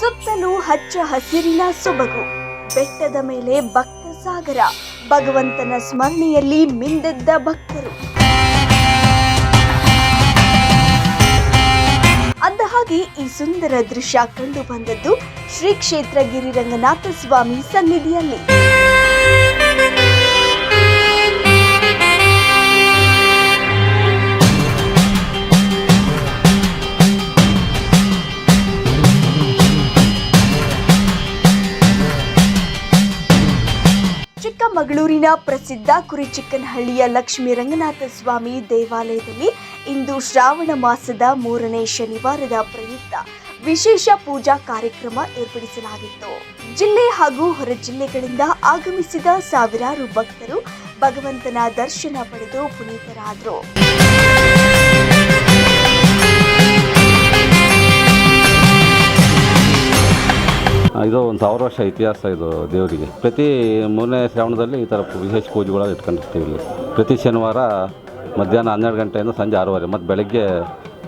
ಸುತ್ತಲೂ ಹಚ್ಚ ಹಸಿರಿನ ಸೊಬಗು, ಬೆಟ್ಟದ ಮೇಲೆ ಭಕ್ತ ಸಾಗರ, ಭಗವಂತನ ಸ್ಮರಣೆಯಲ್ಲಿ ಮಿಂದೆದ್ದ ಭಕ್ತರು. ಅಂದಹಾಗೆ, ಈ ಸುಂದರ ದೃಶ್ಯ ಕಂಡು ಬಂದದ್ದು ಶ್ರೀ ಕ್ಷೇತ್ರ ಗಿರಿರಂಗನಾಥ ಸ್ವಾಮಿ ಸನ್ನಿಧಿಯಲ್ಲಿ. ಚಿಕ್ಕಮಗಳೂರಿನ ಪ್ರಸಿದ್ಧ ಕುರಿಚಿಕ್ಕನಹಳ್ಳಿಯ ಲಕ್ಷ್ಮೀ ರಂಗನಾಥ ಸ್ವಾಮಿ ದೇವಾಲಯದಲ್ಲಿ ಇಂದು ಶ್ರಾವಣ ಮಾಸದ ಮೂರನೇ ಶನಿವಾರದ ಪ್ರಯುಕ್ತ ವಿಶೇಷ ಪೂಜಾ ಕಾರ್ಯಕ್ರಮ ಏರ್ಪಡಿಸಲಾಗಿತ್ತು. ಜಿಲ್ಲೆ ಹಾಗೂ ಹೊರ ಜಿಲ್ಲೆಗಳಿಂದ ಆಗಮಿಸಿದ ಸಾವಿರಾರು ಭಕ್ತರು ಭಗವಂತನ ದರ್ಶನ ಪಡೆದು ಪುನೀತರಾದರು. ಇದು ಒಂದು ಸಾವಿರ ವರ್ಷ ಇತಿಹಾಸ ಇದು ದೇವರಿಗೆ. ಪ್ರತಿ ಮೂರನೇ ಶ್ರಾವಣದಲ್ಲಿ ಈ ಥರ ವಿಶೇಷ ಪೂಜೆಗಳು ಇಟ್ಕೊಂಡಿರ್ತೀವಿ ಇಲ್ಲಿ. ಪ್ರತಿ ಶನಿವಾರ ಮಧ್ಯಾಹ್ನ ಹನ್ನೆರಡು ಗಂಟೆಯಿಂದ ಸಂಜೆ ಆರೂವರೆ, ಮತ್ತು ಬೆಳಗ್ಗೆ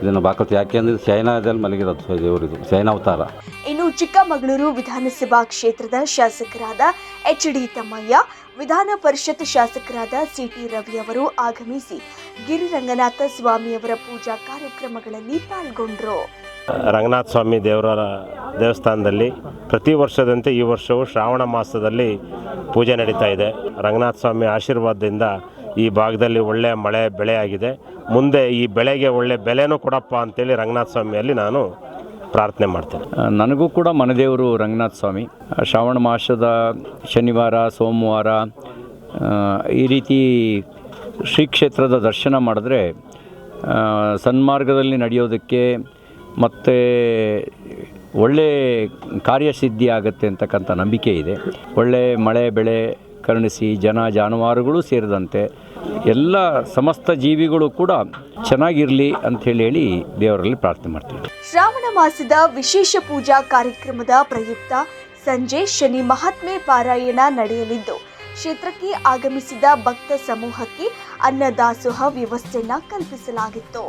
ಇದನ್ನು ಬಾಕಲ್ತಿ ಯಾಕೆಂದ್ರೆ ಶೈನಾದಲ್ಲಿ ಮಲಗಿರೋದು ದೇವರು ದೇವರಿದು ಶೈನಾವತಾರ ಇನ್ನು ಚಿಕ್ಕಮಗಳೂರು ವಿಧಾನಸಭಾ ಕ್ಷೇತ್ರದ ಶಾಸಕರಾದ ಎಚ್ ಡಿ ತಮ್ಮಯ್ಯ, ವಿಧಾನ ಪರಿಷತ್ ಶಾಸಕರಾದ ಸಿಟಿ ರವಿ ಅವರು ಆಗಮಿಸಿ ಗಿರಿರಂಗನಾಥ ಸ್ವಾಮಿಯವರ ಪೂಜಾ ಕಾರ್ಯಕ್ರಮಗಳಲ್ಲಿ ಪಾಲ್ಗೊಂಡ್ರು. ರಂಗನಾಥ ಸ್ವಾಮಿ ದೇವರ ದೇವಸ್ಥಾನದಲ್ಲಿ ಪ್ರತಿ ವರ್ಷದಂತೆ ಈ ವರ್ಷವೂ ಶ್ರಾವಣ ಮಾಸದಲ್ಲಿ ಪೂಜೆ ನಡೀತಾ ಇದೆ. ರಂಗನಾಥ ಸ್ವಾಮಿ ಆಶೀರ್ವಾದದಿಂದ ಈ ಭಾಗದಲ್ಲಿ ಒಳ್ಳೆಯ ಮಳೆ ಬೆಳೆ ಆಗಿದೆ ಮುಂದೆ ಈ ಬೆಳೆಗೆ ಒಳ್ಳೆ ಬೆಲೆನೂ ಕೊಡಪ್ಪ ಅಂತೇಳಿ ರಂಗನಾಥ ಸ್ವಾಮಿಯಲ್ಲಿ ನಾನು ಪ್ರಾರ್ಥನೆ ಮಾಡ್ತೇನೆ. ನನಗೂ ಕೂಡ ಮನದೇವರು ರಂಗನಾಥ ಸ್ವಾಮಿ. ಶ್ರಾವಣ ಮಾಸದ ಶನಿವಾರ, ಸೋಮವಾರ ಈ ರೀತಿ ಶ್ರೀ ಕ್ಷೇತ್ರದ ದರ್ಶನ ಮಾಡಿದ್ರೆ ಸನ್ಮಾರ್ಗದಲ್ಲಿ ನಡೆಯೋದಕ್ಕೆ ಮತ್ತು ಒಳ್ಳೆ ಕಾರ್ಯಸಿದ್ಧಿ ಆಗುತ್ತೆ ಅಂತಕ್ಕಂಥ ನಂಬಿಕೆ ಇದೆ. ಒಳ್ಳೆ ಮಳೆ, ಬೆಳೆ, ಕರುಣಿಸಿ, ಜನ, ಜಾನುವಾರುಗಳು ಸೇರಿದಂತೆ ಎಲ್ಲ ಸಮಸ್ತ ಜೀವಿಗಳು ಕೂಡ ಚೆನ್ನಾಗಿರಲಿ ಅಂತ ಹೇಳಿ ದೇವರಲ್ಲಿ ಪ್ರಾರ್ಥನೆ ಮಾಡ್ತೀವಿ. ಶ್ರಾವಣ ಮಾಸದ ವಿಶೇಷ ಪೂಜಾ ಕಾರ್ಯಕ್ರಮದ ಪ್ರಯುಕ್ತ ಸಂಜೆ ಶನಿ ಮಹಾತ್ಮೆ ಪಾರಾಯಣ ನಡೆಯಲಿದ್ದು, ಕ್ಷೇತ್ರಕ್ಕೆ ಆಗಮಿಸಿದ ಭಕ್ತ ಸಮೂಹಕ್ಕೆ ಅನ್ನದಾಸೋಹ ವ್ಯವಸ್ಥೆಯನ್ನ ಕಲ್ಪಿಸಲಾಗಿತ್ತು.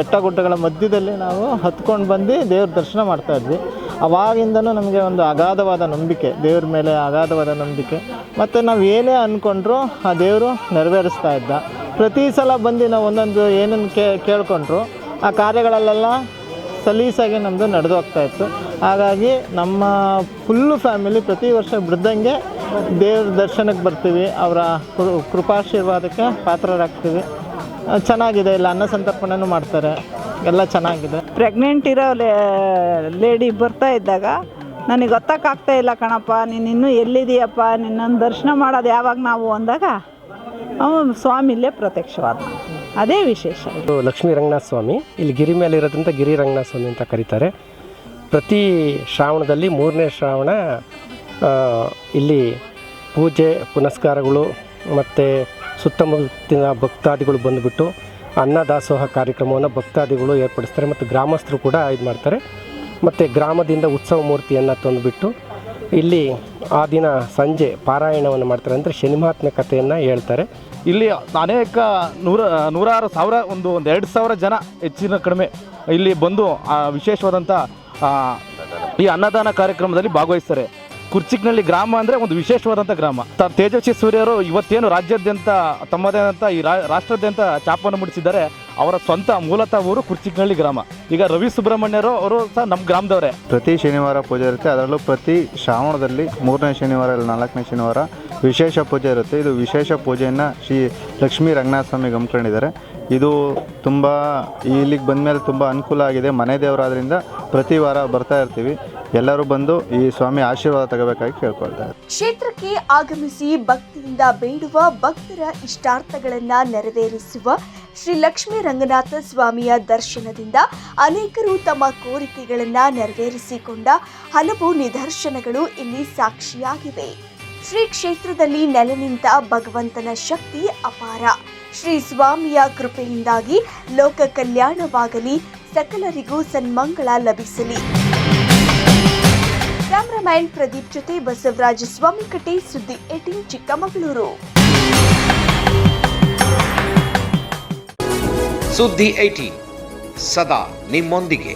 ಬೆಟ್ಟ ಗುಡ್ಡಗಳ ಮಧ್ಯದಲ್ಲಿ ನಾವು ಹತ್ಕೊಂಡು ಬಂದು ದೇವ್ರ ದರ್ಶನ ಮಾಡ್ತಾ ಇದ್ವಿ. ಅವಾಗಿಂದನೂ ನಮಗೆ ಒಂದು ಅಗಾಧವಾದ ನಂಬಿಕೆ, ದೇವ್ರ ಮೇಲೆ ಅಗಾಧವಾದ ನಂಬಿಕೆ. ಮತ್ತು ನಾವು ಏನೇ ಅಂದ್ಕೊಂಡ್ರು ಆ ದೇವರು ನೆರವೇರಿಸ್ತಾ ಇದ್ದ. ಪ್ರತಿ ಸಲ ಬಂದು ನಾವು ಒಂದೊಂದು ಏನನ್ನು ಕೇ, ಕೇಳ್ಕೊಂಡ್ರು, ಆ ಕಾರ್ಯಗಳಲ್ಲೆಲ್ಲ ಸಲೀಸಾಗಿ ನಮ್ಮದು ನಡೆದು ಹೋಗ್ತಾ ಇತ್ತು. ಹಾಗಾಗಿ ನಮ್ಮ ಫುಲ್ಲು ಫ್ಯಾಮಿಲಿ ಪ್ರತಿ ವರ್ಷ ಬಿಡ್ದಂಗೆ ದೇವ್ರ ದರ್ಶನಕ್ಕೆ ಬರ್ತೀವಿ. ಅವರ ಕೃಪಾಶೀರ್ವಾದಕ್ಕೆ ಪಾತ್ರರಾಗ್ತೀವಿ. ಚೆನ್ನಾಗಿದೆ. ಇಲ್ಲ ಅನ್ನ ಸಂತರ್ಪಣೆನೂ ಮಾಡ್ತಾರೆ. ಎಲ್ಲ ಚೆನ್ನಾಗಿದೆ. ಪ್ರೆಗ್ನೆಂಟ್ ಇರೋ ಲೇಡಿ ಬರ್ತಾ ಇದ್ದಾಗ ನನಗೆ ಗೊತ್ತಾಗ್ತಾ ಇಲ್ಲ ಕಣಪ್ಪ ನೀನು ಇನ್ನೂ ಎಲ್ಲಿದೆಯಪ್ಪ ನಿನ್ನನ್ನು ದರ್ಶನ ಮಾಡೋದು ಯಾವಾಗ ನಾವು? ಅಂದಾಗ ಅವನು ಇಲ್ಲೇ ಪ್ರತ್ಯಕ್ಷವಾದ ಅದೇ ವಿಶೇಷ. ಇದು ಲಕ್ಷ್ಮೀ ರಂಗನಾಥ ಸ್ವಾಮಿ. ಇಲ್ಲಿ ಗಿರಿ ಮೇಲೆ ಇರೋದ್ರಿಂದ ಗಿರಿ ರಂಗನಾಥ ಸ್ವಾಮಿ ಅಂತ ಕರೀತಾರೆ. ಪ್ರತಿ ಶ್ರಾವಣದಲ್ಲಿ ಮೂರನೇ ಶ್ರಾವಣ ಇಲ್ಲಿ ಪೂಜೆ ಪುನಸ್ಕಾರಗಳು ಮತ್ತು ಸುತ್ತಮುತ್ತಿನ ಭಕ್ತಾದಿಗಳು ಬಂದುಬಿಟ್ಟು ಅನ್ನದಾಸೋಹ ಕಾರ್ಯಕ್ರಮವನ್ನು ಭಕ್ತಾದಿಗಳು ಏರ್ಪಡಿಸ್ತಾರೆ ಮತ್ತು ಗ್ರಾಮಸ್ಥರು ಕೂಡ ಇದು ಮಾಡ್ತಾರೆ. ಮತ್ತು ಗ್ರಾಮದಿಂದ ಉತ್ಸವ ಮೂರ್ತಿಯನ್ನು ತಂದುಬಿಟ್ಟು ಇಲ್ಲಿ ಆ ದಿನ ಸಂಜೆ ಪಾರಾಯಣವನ್ನು ಮಾಡ್ತಾರೆ ಅಂದರೆ ಶನಿಮಾತ್ಮ ಕಥೆಯನ್ನು ಹೇಳ್ತಾರೆ. ಇಲ್ಲಿ ಅನೇಕ ನೂರ, ನೂರಾರು ಸಾವಿರ, ಒಂದು ಒಂದು ಎರಡು ಸಾವಿರ ಜನ ಹೆಚ್ಚಿನ ಕಡಿಮೆ ಇಲ್ಲಿ ಬಂದು ವಿಶೇಷವಾದಂಥ ಈ ಅನ್ನದಾನ ಕಾರ್ಯಕ್ರಮದಲ್ಲಿ ಭಾಗವಹಿಸ್ತಾರೆ. ಕುರ್ಚಿಕ್ನಳ್ಳಿ ಗ್ರಾಮ ಅಂದರೆ ಒಂದು ವಿಶೇಷವಾದಂಥ ಗ್ರಾಮ. ತೇಜಸ್ವಿ ಸೂರ್ಯರು ಇವತ್ತೇನು ರಾಜ್ಯಾದ್ಯಂತ ತಮ್ಮದೇ ಆದಂಥ ಈ ರಾಷ್ಟ್ರಾದ್ಯಂತ ಚಾಪನ್ನು ಮುಡಿಸಿದ್ದಾರೆ. ಅವರ ಸ್ವಂತ ಮೂಲತಃ ಊರು ಕುರ್ಚಿಕ್ನಳ್ಳಿ ಗ್ರಾಮ. ಈಗ ರವಿ ಸುಬ್ರಹ್ಮಣ್ಯರು ಅವರು ಸಹ ನಮ್ಮ ಗ್ರಾಮದವರೇ. ಪ್ರತಿ ಶನಿವಾರ ಪೂಜೆ ಇರುತ್ತೆ. ಅದರಲ್ಲೂ ಪ್ರತಿ ಶ್ರಾವಣದಲ್ಲಿ ಮೂರನೇ ಶನಿವಾರ ಇಲ್ಲ ನಾಲ್ಕನೇ ಶನಿವಾರ ವಿಶೇಷ ಪೂಜೆ ಇರುತ್ತೆ. ಇದು ವಿಶೇಷ ಪೂಜೆಯನ್ನು ಶ್ರೀ ಲಕ್ಷ್ಮೀ ರಂಗನಾಥ ಸ್ವಾಮಿ ಗಮ್ಕೊಂಡಿದ್ದಾರೆ ಇದು ತುಂಬ ಇಲ್ಲಿಗೆ ಬಂದಮೇಲೆ ತುಂಬ ಅನುಕೂಲ ಆಗಿದೆ. ಮನೆ ದೇವರಾದ್ರಿಂದ ಪ್ರತಿ ವಾರ ಬರ್ತಾ ಇರ್ತೀವಿ. ಎಲ್ಲರೂ ಬಂದು ಈ ಸ್ವಾಮಿ ಆಶೀರ್ವಾದ ತಗೋಬೇಕಾಗಿ ಕೇಳ್ಕೊಳ್ತಾರೆ ಕ್ಷೇತ್ರಕ್ಕೆ ಆಗಮಿಸಿ ಭಕ್ತಿಯಿಂದ ಬೇಡುವ ಭಕ್ತರ ಇಷ್ಟಾರ್ಥಗಳನ್ನ ನೆರವೇರಿಸುವ ಶ್ರೀ ಲಕ್ಷ್ಮೀ ರಂಗನಾಥ ಸ್ವಾಮಿಯ ದರ್ಶನದಿಂದ ಅನೇಕರು ತಮ್ಮ ಕೋರಿಕೆಗಳನ್ನ ನೆರವೇರಿಸಿಕೊಂಡ ಹಲವು ನಿದರ್ಶನಗಳು ಇಲ್ಲಿ ಸಾಕ್ಷಿಯಾಗಿವೆ. ಶ್ರೀ ಕ್ಷೇತ್ರದಲ್ಲಿ ನೆಲೆ ನಿಂತ ಭಗವಂತನ ಶಕ್ತಿ ಅಪಾರ. ಶ್ರೀ ಸ್ವಾಮಿಯ ಕೃಪೆಯಿಂದಾಗಿ ಲೋಕ ಕಲ್ಯಾಣವಾಗಲಿ, ಸಕಲರಿಗೂ ಸನ್ಮಂಗಳ ಲಭಿಸಲಿ. ಕ್ಯಾಮರಾಮ್ಯಾನ್ ಪ್ರದೀಪ್ ಜೊತೆ ಬಸವರಾಜ ಸ್ವಾಮಿಕಟ್ಟೆ ಸುದ್ದಿ ಏಟೀನ್ ಚಿಕ್ಕಮಗಳೂರು. ಸುದ್ದಿ ಏಟೀನ್ ಸದಾ ನಿಮ್ಮೊಂದಿಗೆ.